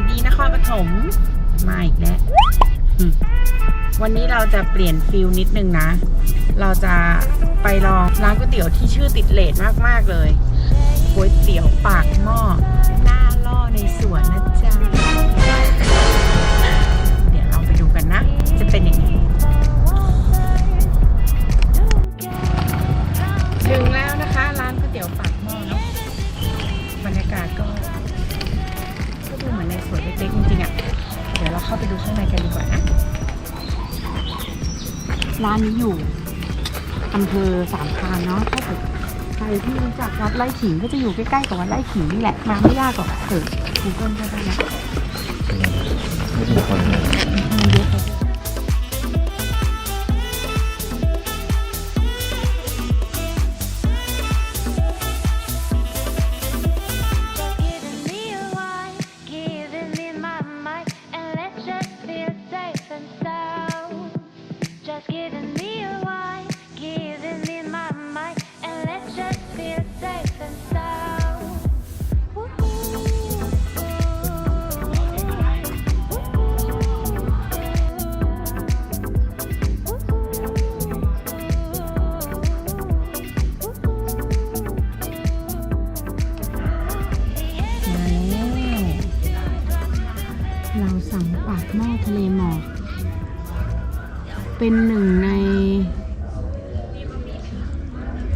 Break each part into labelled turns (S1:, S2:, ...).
S1: สดีนครปฐมมาอีกแล้ววันนี้เราจะเปลี่ยนฟิลนิดนึงนะ เราจะไปลองร้านก๋วยเตี๋ยวที่ชื่อติดเลทมากๆเลยก๋วยเตี๋ยวปากหม้อหน้าล่อในสวนนะจ๊ะ เดี๋ยวเราไปดูกันนะ จะเป็นยังไง สวยเล็กๆจริงๆอะ เดี๋ยวเราเข้าไปดูข้างในกันดีกว่านะ ร้านนี้อยู่อำเภอสามพรานเนาะถ้าเกิดใครที่รู้จักวัดไร่ขิงก็จะอยู่ใกล้ๆกับวัดไร่ขิงนี่แหละ มาไม่ยากหรอกเกิด Google ก็ได้นะ
S2: ไม่มีคนเลย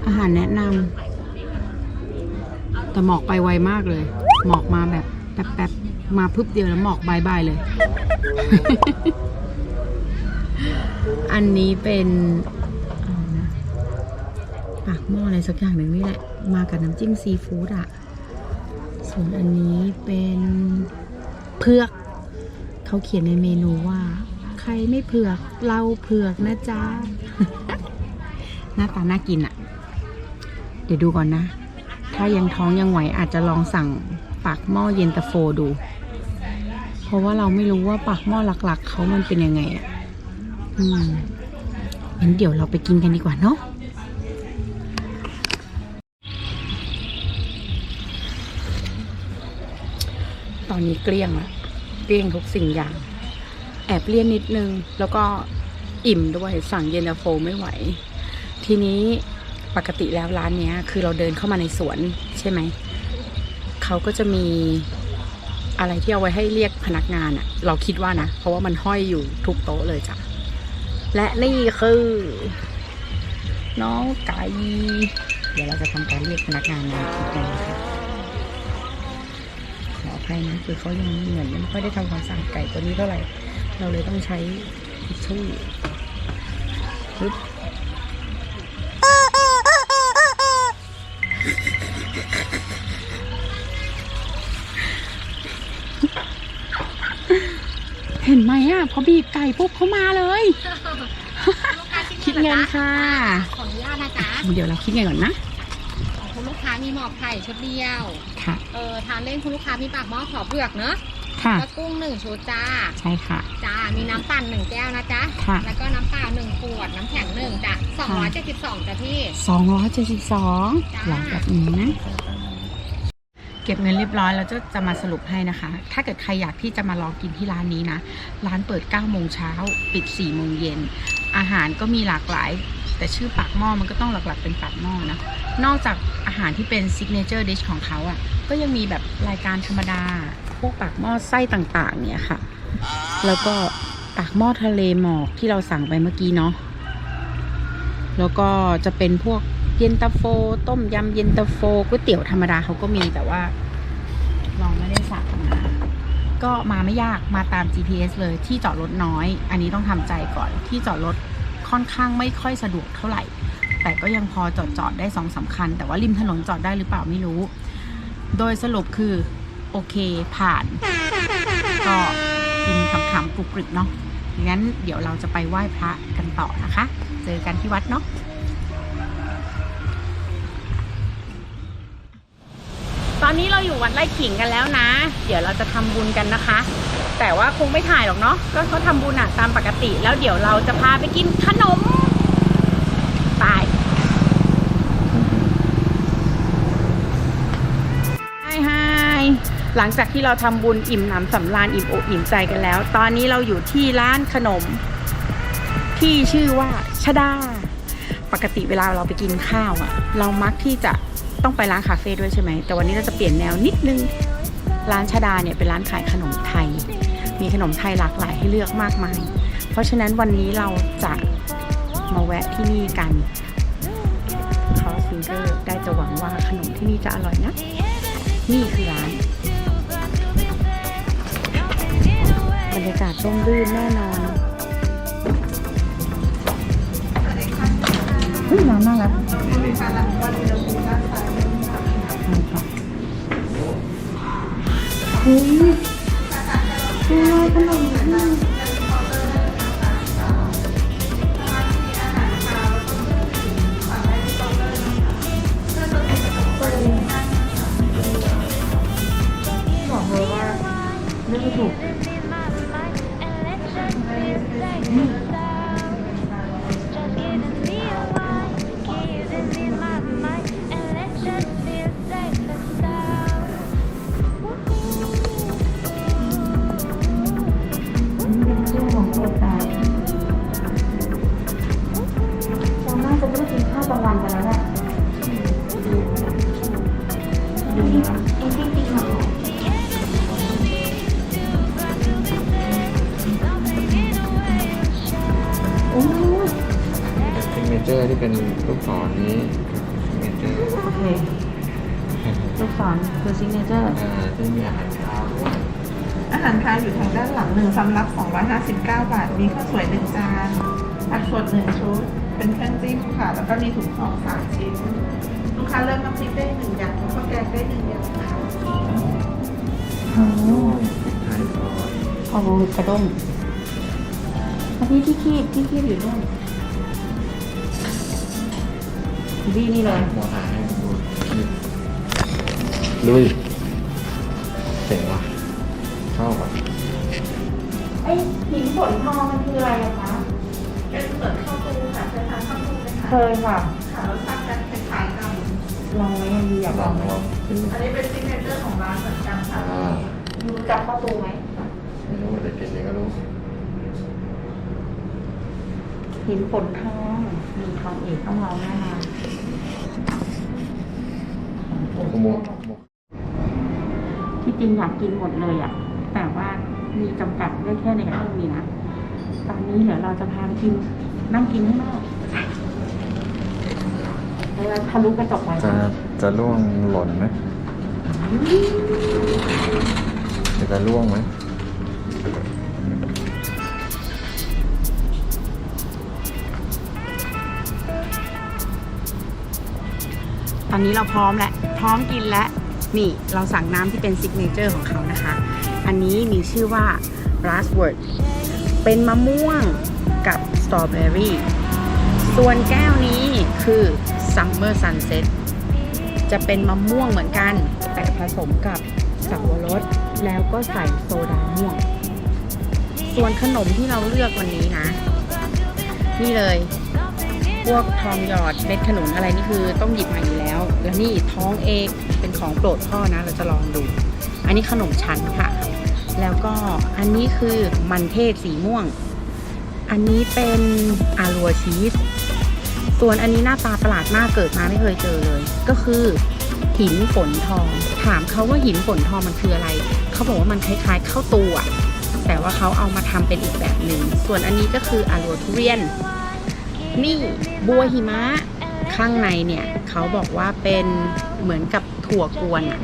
S1: อาหารแนะนำแต่หมอกไปไวมากเลย หมอกมาแบบแป๊บๆมาพึบเดียวแล้วหมอกบายบายเลย อันนี้เป็นอะไรนะปากหม้ออะไรสักอย่างหนึ่งนี่แหละ มากับน้ำจิ้มซีฟู้ดอะส่วนอันนี้เป็นเผือก เขาเขียนในเมนูว่า ใครไม่เผือก เราเผือกนะจ๊ะ หน้าตาน่ากินอะ เดี๋ยวดูก่อนนะ ถ้ายังท้องยังไหวอาจจะลองสั่งปากหม้อเย็นตาโฟดู เพราะว่าเราไม่รู้ว่าปากหม้อหลัก ๆเขามันเป็นยังไงอะอืมงั้นเดี๋ยวเราไปกินกันดีกว่าเนาะตอนนี้เกลี้ยงละเกลี้ยงทุกสิ่งอย่าง แอบเลี่ยนนิดนึง แล้วก็อิ่มด้วยสั่งเย็นตาโฟไม่ไหว ทีนี้ ปกติแล้วร้านเนี้ย คือเราเดินเข้ามาในสวนใช่ไหม เขาก็จะมีอะไรที่เอาไว้ให้เรียกพนักงานอะเราคิดว่านะ เพราะว่ามันห้อยอยู่ทุกโต๊ะเลยจ้ะ และนี่คือ น้องไก่เดี๋ยวเราจะทำการเรียกพนักงานมาอีกนะคะขออภัยนะคือเขายังเหมือนยังไม่ค่อยได้ทำความสะอาดไก่ตัวนี้เท่าไหร่ เราเลยต้องใช้ทิชชู่ปึ๊บ ห็นไหมอะพอบีบไก่ปุ๊บเขามาเลยคิดเงินค่ะ
S3: ขออนุญาตนะจ๊ะ
S1: เดี๋ยวเราคิดเงินก่อนนะ
S3: ของคุณลูกค้ามีหมอกไข่ชุดเดียว
S1: ค่ะ
S3: เออทานเล่นคุณลูกค้ามีปากหม้อขอเปลือกเนอะ
S1: ค่ะ
S3: แล้วกุ้งหนึ่งชุดจ้า
S1: ใช่ค่ะ
S3: จ้า มีน้ำปั่นหนึ่งแก้วนะจ๊ะ
S1: ค่ะ
S3: แล้วก็น้ำเปล่าหนึ่งขวด น้ำแข็งหนึ่งจ้ะสองร้อยเจ็ดสิบสองจ้ะพี่
S1: สองร้อยเจ็ดสิบสอง
S3: จ้า
S1: หลังแบบนี้นะ เก็บเงินเรียบร้อยแล้วจะจะมาสรุปให้นะคะ ถ้าเกิดใครอยากที่จะมาลองกินที่ร้านนี้นะ ร้านเปิด9โมงเช้าปิด4โมงเย็น อาหารก็มีหลากหลาย แต่ชื่อปากหม้อมันก็ต้องหลักๆเป็นปากหม้อนะ นอกจากอาหารที่เป็นซิกเนเจอร์ดิชของเขาอะ่ะ ก็ยังมีแบบรายการธรรมดา พวกปากหม้อไส้ต่างๆ เนี่ยค่ะ แล้วก็ปากหม้อทะเลหมอกที่เราสั่งไปเมื่อกี้เนาะ แล้วก็จะเป็นพวก เย็นตาโฟ ต้มยำเย็นตาโฟก๋วยเตี๋ยวธรรมดาเขาก็มีแต่ว่าเราไม่ได้สั่งมาก็มาไม่ยากมาตาม GPS เลยที่จอดรถน้อย อันนี้ต้องทำใจก่อนที่จอดรถค่อนข้างไม่ค่อยสะดวกเท่าไหร่ แต่ก็ยังพอจอดจอดได้สองสามคันแต่ว่าริมถนนจอดได้หรือเปล่าไม่รู้ โดยสรุปคือ โอเคผ่าน ก็กินขำๆกรุบกริบเนาะงั้นเดี๋ยวเราจะไปไหว้พระกันต่อนะคะ เจอกันที่วัดเนาะ ตอนนี้เราอยู่วัดไร่ขิงกันแล้วนะ เดี๋ยวเราจะทำบุญกันนะคะ แต่ว่าคงไม่ถ่ายหรอกเนาะก็เขาทำบุญอะตามปกติ แล้วเดี๋ยวเราจะพาไปกินขนมไปไฮไฮหลังจากที่เราทำบุญอิ่มหนำสำราญอิ่มอกอิ่มใจกันแล้ว ตอนนี้เราอยู่ที่ร้านขนม ที่ชื่อว่าชดา ปกติเวลาเราไปกินข้าวอะเรามักที่จะ ต้องไปร้านคาเฟ่ด้วยใช่ไหม แต่วันนี้เราจะเปลี่ยนแนวนิดนึง ร้านชาดาเนี่ยเป็นร้านขายขนมไทย มีขนมไทยหลากหลายให้เลือกมากมาย เพราะฉะนั้นวันนี้เราจะมาแวะที่นี่กันคอซิงเกอร์ได้จะหวังว่าขนมที่นี่จะอร่อยนะ นี่คือร้าน บรรยากาศร่มรื่นแน่นอน เฮ้ยร้านน่ารักเฮ้ยดูขนมนี่บอกเลยว่าเลือกไม่ถูก
S4: อาหารคาวอยู่ทางด้านหลังหนึ่งสำรับ259 บาท มีข้าวสวยหนึ่งจานผักสดหนึ่งชุด เป็นเครื่องจิ้มค่ะ แล้วก็มีถุงห่อสามชิ้น ลูกค้าเลือกน้ำพริกได้หนึ่งอย่างข้าวแกงได้หนึ่งอย่างค่ะ
S1: โอ้
S2: ไทยซอส
S1: โอ้กระด้งอันนี้ที่คีบที่คีบอยู่นู่นดีนี่เลย
S2: หมอถ่ายให้ดูลุยเจ๋งว่ะ ชอบอะ
S1: ไอ้หินฝนทองมันคืออะไรอะคะ
S4: เป็นเหมือนข้าวตูค่ะเคยทานข้าวตูไหม
S1: เค
S4: คะ
S1: ยค่ะ
S4: ค่ะรสชาติจะคล้ายๆกัน
S1: ลองไหมยังดีอยาก
S2: ล
S1: ล
S2: อ
S1: องง
S2: ลองกิน
S4: อันนี้เป็นซิกเนเจอร์ของร้านเหมือนกันค่ะ
S2: อ่า
S1: รู้จักประตูไหม
S2: ไม่รู้ว่าจะกินยังก็รู้
S1: หินฝนทองมีทองเอกต้องลองแน่นอน
S2: โมโมโม
S1: ที่จริงอยากกินหมดเลยอะ แต่ว่ามีจำกัดได้แค่ในห้องนี้นะ ตอนนี้เดี๋ยวเราจะพาไปกินนั่งกินข้างนอกแล้วทะลุกระจกไป
S2: จะจะล่วงหล่นไหมจะจะล่วงไหม
S1: ตอนนี้เราพร้อมแล้วพร้อมกินแล้วนี่เราสั่งน้ำที่เป็นซิกเนเจอร์ของเขานะคะ อันนี้มีชื่อว่า raspberry เป็นมะม่วงกับสตรอเบอรี่ส่วนแก้วนี้คือ summer sunset จะเป็นมะม่วงเหมือนกัน แต่ผสมกับสับปะรดแล้วก็ใส่โซดาม่วง ส่วนขนมที่เราเลือกวันนี้นะ นี่เลย พวกทองหยอดเม็ดขนุนอะไรนี่คือต้องหยิบมาอยู่แล้ว แล้วนี่ท้องเอกเป็นของโปรดพ่อนะ เราจะลองดู อันนี้ขนมชั้นค่ะ แล้วก็อันนี้คือมันเทศสีม่วง อันนี้เป็นอารัวชีส ส่วนอันนี้หน้าตาประหลาดมากเกิดมาไม่เคยเจอเลย ก็คือหินฝนทอง ถามเขาว่าหินฝนทองมันคืออะไร เขาบอกว่ามันคล้ายๆข้าวตูอะแต่ว่าเขาเอามาทำเป็นอีกแบบหนึ่ง ส่วนอันนี้ก็คืออารัวทุเรียน นี่บัวหิมะ ข้างในเนี่ยเขาบอกว่าเป็นเหมือนกับถั่วกวนอะ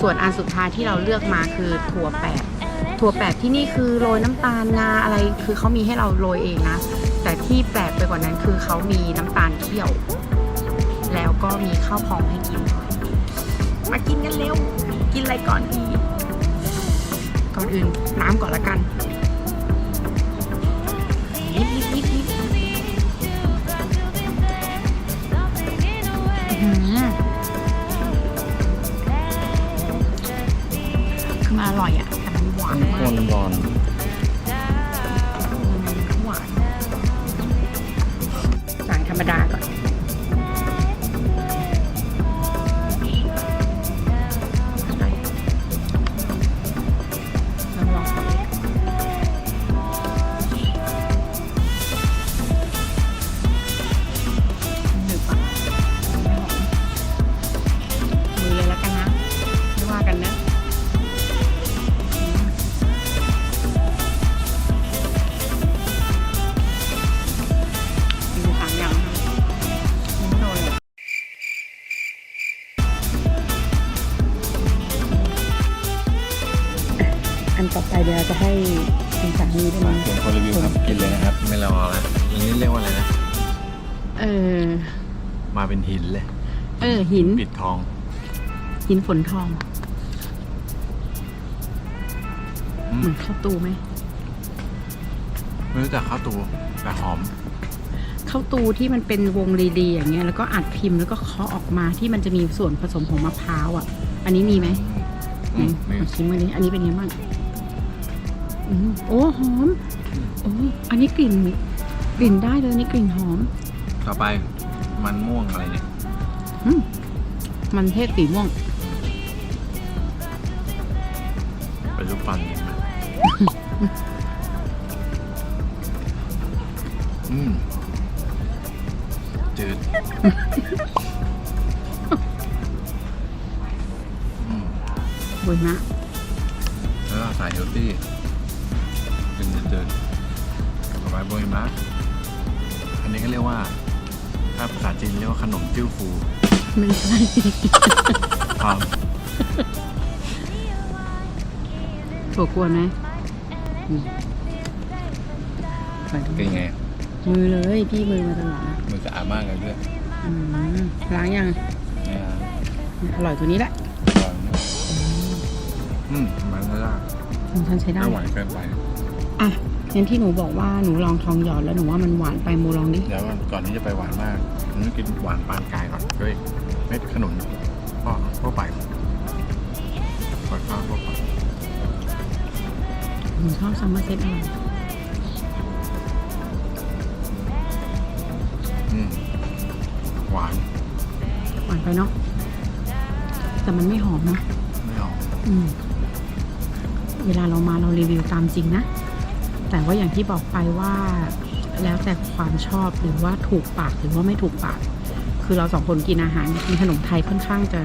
S1: ส่วนอันสุดท้ายที่เราเลือกมาคือถั่วแปบ ถั่วแปบที่นี่คือโรยน้ำตาลงาอะไรคือเขามีให้เราโรยเองนะ แต่ที่แปลกไปกว่านั้นคือเขามีน้ำตาลเคี่ยว แล้วก็มีข้าวพองให้กิน มากินกันเร็ว กินอะไรก่อนดี ก่อนอื่นน้ำก่อนละกัน เป็
S2: นหินเลย
S1: เออ หิน
S2: ปิดทอง
S1: หินฝนทอง
S2: อื
S1: เหมื
S2: ม
S1: อนข้าวตูไหม
S2: ไม่รู้จักข้าวตูแต่หอม
S1: ข้าวตูที่มันเป็นวงรีดีอย่างเงี้ยแล้วก็อัดพิมพ์แล้วก็เคาะออกมาที่มันจะมีส่วนผสมของมะพร้าวอะ อันนี้มีไหม
S2: อืม
S1: ไหน
S2: นี่
S1: เอาชิมอันนี้อันนี้เป็นไงบ้างอืมโอ้หอมโอ้อันนี้กลิ่นกลิ่นได้เลยอันนี่กลิ่นหอม
S2: ต่อไป มันม่วงอะไรเนี่ย
S1: อืมมันเทศสีม่วง
S2: เป็นรูปปั้นเห็นไหมอืมจืดอืม
S1: บนนะ
S2: แไม่
S1: ใช่
S2: ความ
S1: ถั่วกวนไหมอืมใส่ตรง
S2: เป็นไง
S1: มือเลยพี่มือมาตลอดนะ
S2: มันสะอาดมากเลยด้วย
S1: อืมล้างยัง
S2: เนี่ย
S1: อร่อยตัวนี้แหละ
S2: ลองนะอืมมันก็ได้
S1: ของฉันใช้ได้
S2: ไม่หวานเกินไป
S1: อะงั้นที่หนูบอกว่าหนูลองทองหยอดแล้วหนูว่ามันหวานไปโมลองดิ
S2: เดี๋ยวก่อนที่จะไปหวานมากผมต้องกินหวานปานกลางก่อนด้วย เม็ดขนุนพ่อทั่วไปขอข้าวทั่วไป
S1: หนูชอบซัมเมอร์เซตอร่อย
S2: อืมหวาน
S1: หวานไปเนาะแต่มันไม่หอมเนาะ
S2: ไม่เอา
S1: อืมเวลาเรามาเรารีวิวตามจริงนะ แต่ว่าอย่างที่บอกไปว่าแล้วแต่ความชอบหรือว่าถูกปากหรือว่าไม่ถูกปาก คือเราสองคนกินอาหารกินขนมไทยค่อนข้างจะ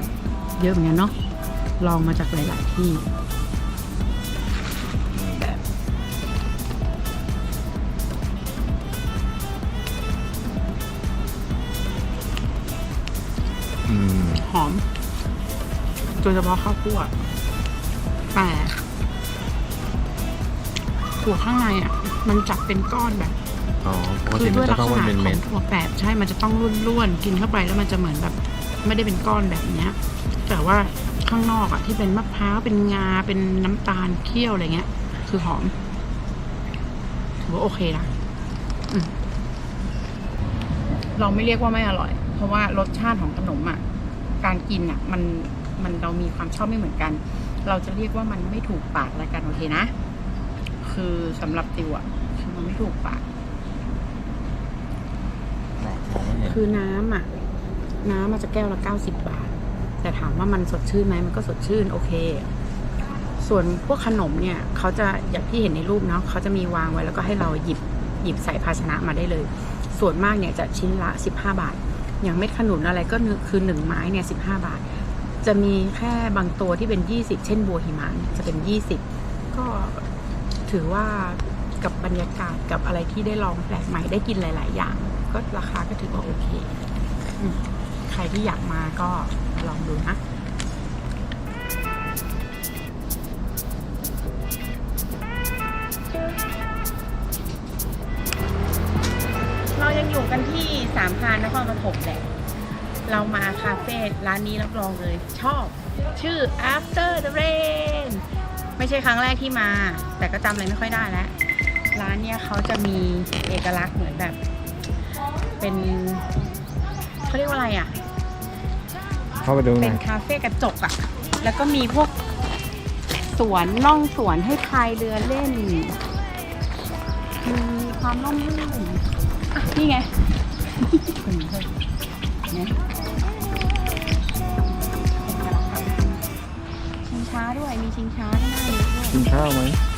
S1: เยอะเหมือนกันเนาะลองมาจากหลาย ๆ ที่
S2: อืม
S1: หอมโดยเฉพาะข้าวคั่วแต่ถั่วข้างในอะ มันจับเป็นก้อนแบบ
S2: อ๋อปก
S1: คื
S2: ติ
S1: อ
S2: มั
S1: ด้วย
S2: นจะ
S1: ลัก
S2: ต้อง
S1: ษ
S2: ว่า
S1: ณะ
S2: เป็น
S1: ขอ
S2: เม็
S1: ง
S2: ด
S1: ถั่วแปบใช่ มันจะต้องร่วนๆ กินเข้าไปแล้วมันจะเหมือนแบบ ไม่ได้เป็นก้อนแบบเนี้ย แต่ว่าข้างนอกอะที่เป็นมะพร้าว เป็นงา เป็นน้ำตาลเคี่ยวอะไรเงี้ย คือหอม ถือว่าโอเคนะอืมเราไม่เรียกว่าไม่อร่อย เพราะว่ารสชาติของขนมอะการกินอะมันมันเรามีความชอบไม่เหมือนกัน เราจะเรียกว่ามันไม่ถูกปากแล้วกันโอเคนะ คือสำหรับติวอะคือมันไม่ถูกปาก คือน้ำอะ น้ำมันจะแก้วละเก้าสิบบาท แต่ถามว่ามันสดชื่นไหมมันก็สดชื่นโอเค ส่วนพวกขนมเนี่ยเขาจะอย่างที่เห็นในรูปเนาะเขาจะมีวางไว้แล้วก็ให้เราหยิบหยิบใส่ภาชนะมาได้เลย ส่วนมากเนี่ยจะชิ้นละสิบห้าบาท อย่างเม็ดขนุนอะไรก็คือหนึ่งไม้เนี่ยสิบห้าบาท จะมีแค่บางตัวที่เป็นยี่สิบเช่นบัวหิมะเนี่ยจะเป็นยี่สิบก็ถือว่ากับบรรยากาศกับอะไรที่ได้ลองแปลกใหม่ได้กินหลาย ๆ อย่าง ก็ราคาก็ถือว่าโอเคอืมใครที่อยากมาก็มาลองดูนะเรายังอยู่กันที่สามพรานนครปฐมแหละ เรามาคาเฟ่ร้านนี้รับรองเลย ชอบ ชื่อ after the rain ไม่ใช่ครั้งแรกที่มา แต่ก็จำอะไรไม่ค่อยได้แล้ว ร้านเนี่ยเขาจะมีเอกลักษณ์เหมือนแบบ เป็นเขาเรียกว่าอะไรอะ
S2: เข้าไปดูห
S1: เป็
S2: น่
S1: น
S2: อย
S1: คาเฟ่กระจกอะ่ะแล้วก็มีพวกสวนน่องสวนให้พายเรือเล่น มีความร่มรื่นอะนี่ไงคุณเฮ้ยเนี่ยชิงช้าด้วย มีชิงช้าที่น่าเยอะด้วย
S2: กินข้าวไหม
S1: มี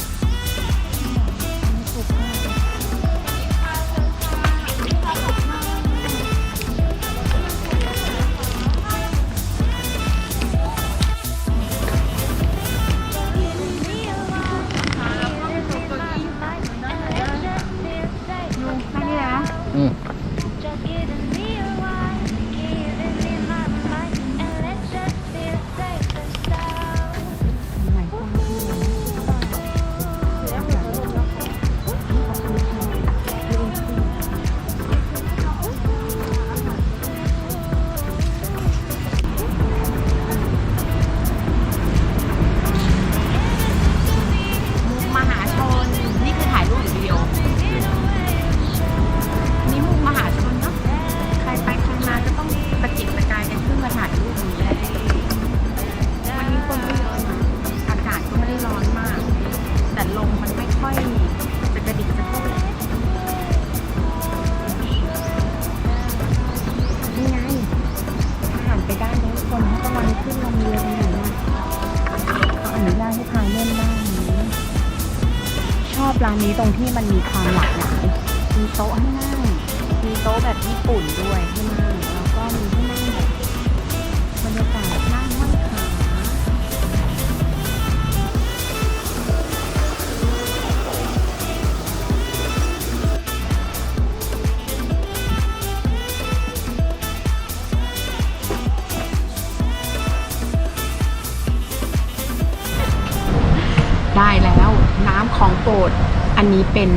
S1: เป็น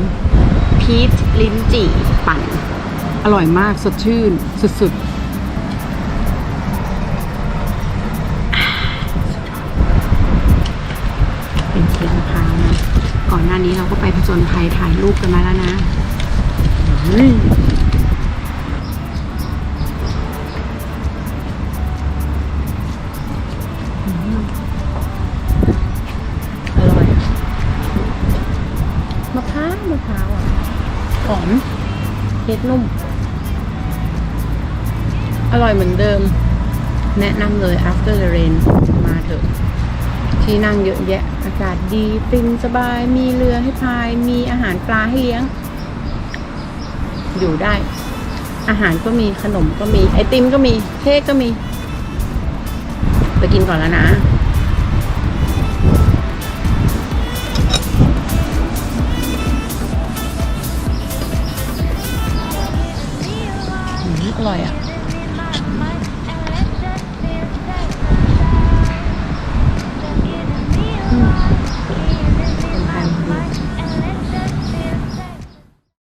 S1: พีชลิ้นจี่ปั่น อร่อยมากสดชื่น สุดๆ เป็นเค้กมะพร้าวนะ ก่อนหน้านี้เราก็ไปผจญภัยถ่ายรูปกันมาแล้วนะ นุ่ม อร่อยเหมือนเดิม แนะนำเลย after the rain มาเถอะ ที่นั่งเยอะแยะ อากาศดีฟินสบาย มีเรือให้พาย มีอาหารปลาให้เลี้ยง อยู่ได้ อาหารก็มีขนมก็มี ไอติมก็มี เค้กก็มี ไปกินก่อนแล้วนะ lawyer.